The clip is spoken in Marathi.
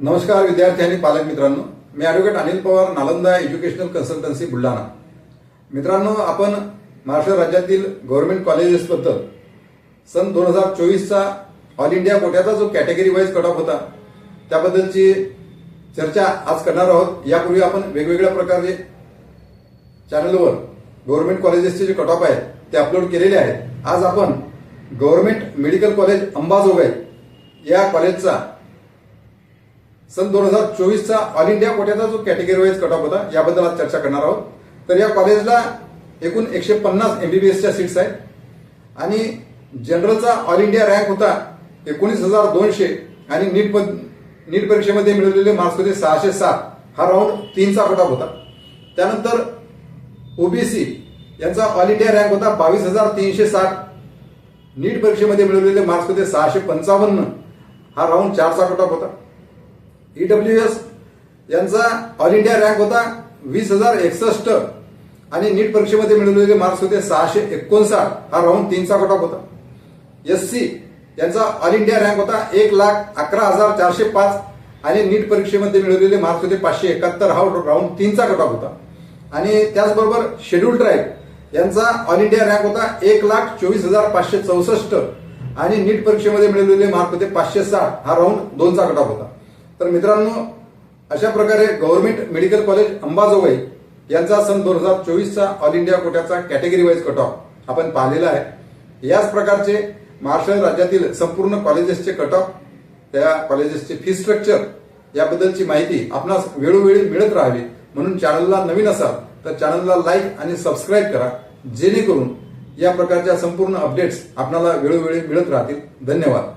नमस्कार विद्यार्थी आणि पालक मित्रांनो. मी advocate Anil Pawar Nalanda educational consultancy Buldhana. मित्रांनो आपण महाराष्ट्र राज्यातील गव्हर्नमेंट कॉलेजेसबद्दल सन दोन हजार चोवीसचा ऑल इंडिया कोट्याचा जो कॅटेगरी वाईज कट ऑफ होता त्याबद्दलची चर्चा आज करणार आहोत. यापूर्वी आपण वेगवेगळ्या प्रकारचे चॅनलवर गव्हर्नमेंट कॉलेजेसचे जे कट ऑफ आहेत ते अपलोड केलेले आहेत. आज आपण गव्हर्नमेंट मेडिकल कॉलेज अंबाजोगाई या कॉलेजचा सन दोन हजार चोवीसचा ऑल इंडिया कोट्याचा जो कॅटेगरी वाईज कट ऑफ होता याबद्दल आज चर्चा करणार आहोत. तर या कॉलेजला एकूण एकशे पन्नास एमबीबीएसच्या सीट्स आहेत. आणि जनरलचा ऑल इंडिया रँक होता एकोणीस हजार दोनशे आणि नीट पद नीट परीक्षेमध्ये मिळवलेले मार्क्स होते सहाशे सात. हा राऊंड तीनचा कट ऑफ होता. त्यानंतर ओबीसी यांचा ऑल इंडिया रँक होता बावीस हजार तीनशे साठ. नीट परीक्षेमध्ये मिळवलेले मार्क्स होते सहाशे पंचावन्न. हा राऊंड चारचा कट ऑफ होता. ईडब्ल्यू एस यांचा ऑल इंडिया रँक होता वीस हजार एकसष्ट. आणि नीट परीक्षेमध्ये मिळवलेले मार्क्स होते सहाशे एकोणसाठ. हा राऊंड तीनचा कट ऑफ होता. एस सी यांचा ऑल इंडिया रँक होता एक लाख अकरा हजार चारशे पाच. आणि नीट परीक्षेमध्ये मिळवलेले मार्क्स होते पाचशे एकाहत्तर. हा राऊंड तीनचा कट ऑफ होता. आणि त्याचबरोबर शेड्यूल ट्राईब यांचा ऑल इंडिया रँक होता एक लाख चोवीस हजार पाचशे चौसष्ट. आणि नीट परीक्षेमध्ये मिळवलेले मार्क होते पाचशे साठ. हा राऊंड दोनचा कट ऑफ होता. तर मित्रांनो अशा प्रकारे गव्हर्नमेंट मेडिकल कॉलेज अंबाजोगाई यांचा सन दोन हजार चोवीसचा ऑल इंडिया कोट्याचा कॅटेगरी वाईज कट ऑफ आपण पाहिलेला आहे. याच प्रकारचे महाराष्ट्र राज्यातील संपूर्ण कॉलेजेसचे कट ऑफ त्या कॉलेजेसचे फी स्ट्रक्चर याबद्दलची माहिती आपणास वेळोवेळी मिळत राहावी. म्हणून चॅनलला नवीन असाल तर चॅनलला लाईक आणि सबस्क्राईब करा. जेणेकरून या प्रकारच्या संपूर्ण अपडेट्स आपणाला वेळोवेळी मिळत राहतील. धन्यवाद.